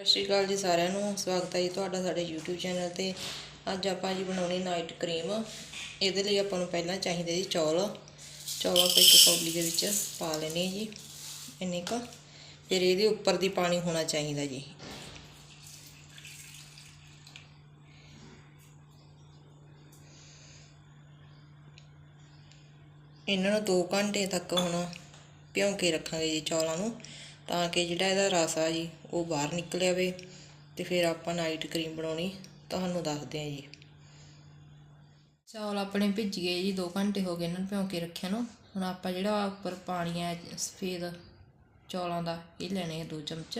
ਸਤਿ ਸ਼੍ਰੀ ਅਕਾਲ ਜੀ ਸਾਰਿਆਂ ਨੂੰ। ਸਵਾਗਤ ਹੈ ਜੀ ਤੁਹਾਡਾ ਸਾਡੇ YouTube ਚੈਨਲ ਤੇ। ਅੱਜ ਆਪਾਂ ਜੀ ਬਣਾਉਣੀ ਨਾਈਟ ਕਰੀਮ ਇਹਦੇ ਲਈ ਆਪਾਂ ਨੂੰ ਪਹਿਲਾਂ ਚਾਹੀਦੇ ਜੀ ਚੌਲ। ਚੌਲ ਆਪਾਂ ਇੱਕ ਕੌਲੀ ਦੇ ਵਿੱਚ ਪਾ ਲੈਣੇ ਜੀ। ਇੰਨੇ ਕੁ। ਫਿਰ ਇਹਦੇ ਉੱਪਰ ਦੀ ਪਾਣੀ ਹੋਣਾ ਚਾਹੀਦਾ ਜੀ। ਇਹਨਾਂ ਨੂੰ 2 ਘੰਟੇ ਤੱਕ ਹੁਣ ਭਿਉਂ ਕੇ ਰੱਖਾਂਗੇ ਜੀ ਚੌਲਾਂ ਨੂੰ। ਤਾਂ ਕਿ ਜਿਹੜਾ ਇਹਦਾ ਰਸ ਆ ਜੀ, ਉਹ ਬਾਹਰ ਨਿਕਲ ਆਵੇ ਤੇ ਫਿਰ ਆਪਾਂ ਨਾਈਟ ਕਰੀਮ ਬਣਾਉਣੀ, ਤੁਹਾਨੂੰ ਦੱਸਦੇ ਹਾਂ ਜੀ। ਚੌਲ ਆਪਣੇ ਭਿੱਜ ਗਏ ਜੀ 2 ਘੰਟੇ ਹੋ ਗਏ ਇਹਨਾਂ ਨੂੰ ਭਿਉਂ ਕੇ ਰੱਖਿਆ ਨੂੰ। ਹੁਣ ਆਪਾਂ ਜਿਹੜਾ ਉੱਪਰ ਪਾਣੀ ਹੈ ਸਫੇਦ ਚੌਲਾਂ ਦਾ, ਇਹ ਲੈਣੇ ਆ 2 ਚਮਚ।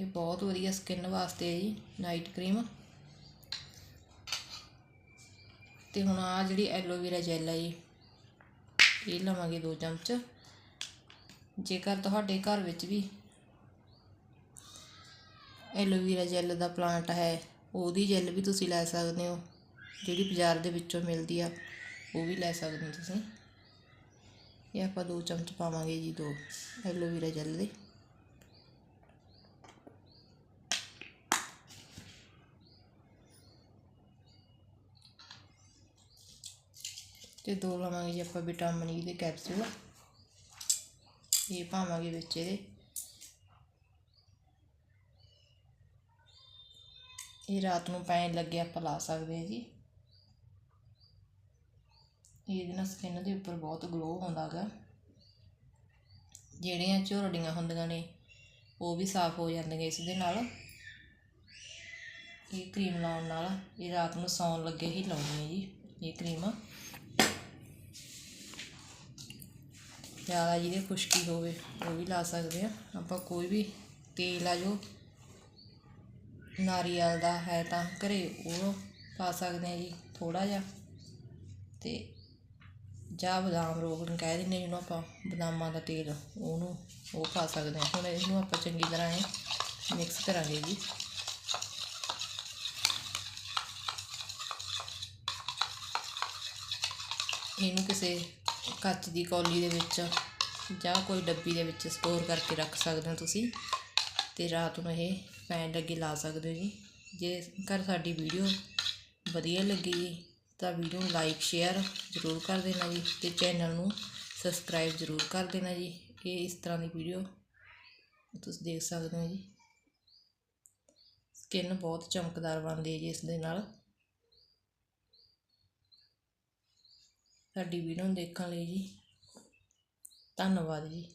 ਇਹ ਬਹੁਤ ਵਧੀਆ ਸਕਿਨ ਵਾਸਤੇ ਹੈ ਜੀ ਨਾਈਟ ਕਰੀਮ ਤੇ ਹੁਣ ਆ ਜਿਹੜੀ ਐਲੋਵੇਰਾ ਜੈਲ ਹੈ ਜੀ, ਇਹ ਲਵਾਂਗੇ 2 ਚਮਚ। ਜੇਕਰ ਤੁਹਾਡੇ ਘਰ ਵਿੱਚ ਵੀ ਐਲੋਵੇਰਾ ਜੈਲ ਦਾ ਪਲਾਂਟ ਹੈ, ਉਹਦੀ ਜੈਲ ਵੀ ਤੁਸੀਂ ਲੈ ਸਕਦੇ ਹੋ। ਜਿਹੜੀ ਬਾਜ਼ਾਰ ਦੇ ਵਿੱਚੋਂ ਮਿਲਦੀ ਆ, ਉਹ ਵੀ ਲੈ ਸਕਦੇ ਹੋ ਤੁਸੀਂ। ਇਹ ਆਪਾਂ ਦੋ ਚਮਚ ਪਾਵਾਂਗੇ ਜੀ ਦੋ ਐਲੋਵੇਰਾ ਜੈਲ ਦੇ। ਤੇ ਦੋ ਲਵਾਂਗੇ ਜੀ ਆਪਾਂ ਵਿਟਾਮਿਨ ਈ ਦੇ ਕੈਪਸੂਲ ਇਹ ਪਾਵਾਂਗੇ ਵਿੱਚ ਇਹਦੇ। ਇਹ ਰਾਤ ਨੂੰ ਪੈਣ ਲੱਗੇ ਆਪਾਂ ਲਾ ਸਕਦੇ ਹਾਂ ਜੀ। ਇਹਦੇ ਨਾਲ ਸਕਿਨ ਦੇ ਉੱਪਰ ਬਹੁਤ ਗਲੋ ਆਉਂਦਾ ਗਾ ਜਿਹੜੀਆਂ ਝੁਰੜੀਆਂ ਹੁੰਦੀਆਂ ਨੇ, ਉਹ ਵੀ ਸਾਫ਼ ਹੋ ਜਾਂਦੀਆਂ ਇਸ ਦੇ ਨਾਲ। ਇਹ ਕਰੀਮ ਲਾਉਣ ਨਾਲ ਇਹ ਰਾਤ ਨੂੰ ਸੌਣ ਲੱਗੇ ਹੀ ਲਾਉਣੀ ਹੈ ਜੀ। ਜ਼ਿਆਦਾ ਜਿਹਦੇ ਖੁਸ਼ਕੀ ਹੋਵੇ, ਉਹ ਵੀ ਲਾ ਸਕਦੇ ਆ। ਆਪਾਂ ਕੋਈ ਵੀ ਤੇਲ ਆ ਜੋ, ਨਾਰੀਅਲ ਦਾ ਹੈ ਤਾਂ ਘਰੇ ਉਹ ਪਾ ਸਕਦੇ ਆ ਜੀ ਥੋੜਾ ਜਿਹਾ। ਤੇ ਜਾਂ ਬਦਾਮ ਰੋਗਨ ਕਹਿ ਦਿੰਦੇ ਜਿਹਨੂੰ ਆਪਾਂ ਬਦਾਮਾਂ ਦਾ ਤੇਲ, ਉਹਨੂੰ ਉਹ ਪਾ ਸਕਦੇ ਹਾਂ ਹੁਣ ਇਹਨੂੰ ਆਪਾਂ ਚੰਗੀ ਤਰ੍ਹਾਂ ਇਹ ਮਿਕਸ ਕਰਾਂਗੇ ਜੀ। ਇਹਨੂੰ ਕਿਸੇ ਕੱਚ ਦੀ ਕੌਲੀ ਦੇ ਵਿੱਚ ਜਾਂ ਕੋਈ ਡੱਬੀ ਦੇ ਵਿੱਚ ਸਟੋਰ ਕਰਕੇ ਰੱਖ ਸਕਦੇ ਹੋ ਤੁਸੀਂ ਅਤੇ ਰਾਤ ਨੂੰ ਇਹ ਪੈਣ ਲੱਗੇ ਲਾ ਸਕਦੇ ਹੋ ਜੀ। ਜੇਕਰ ਸਾਡੀ ਵੀਡੀਓ ਵਧੀਆ ਲੱਗੀ ਜੀ ਤਾਂ ਵੀਡੀਓ ਨੂੰ ਲਾਈਕ ਸ਼ੇਅਰ ਜ਼ਰੂਰ ਕਰ ਦੇਣਾ ਜੀ ਅਤੇ ਚੈਨਲ ਨੂੰ ਸਬਸਕ੍ਰਾਈਬ ਜ਼ਰੂਰ ਕਰ ਦੇਣਾ ਜੀ। ਇਹ ਇਸ ਤਰ੍ਹਾਂ ਦੀ ਵੀਡੀਓ ਤੁਸੀਂ ਦੇਖ ਸਕਦੇ ਹੋ ਜੀ। ਸਕਿਨ ਬਹੁਤ ਚਮਕਦਾਰ ਬਣਦੀ ਹੈ ਜੀ ਇਸ ਦੇ ਨਾਲ। ਸਾਡੀ ਵੀਡੀਓ ਨੂੰ ਦੇਖਣ ਲਈ ਜੀ। ਧੰਨਵਾਦ ਜੀ।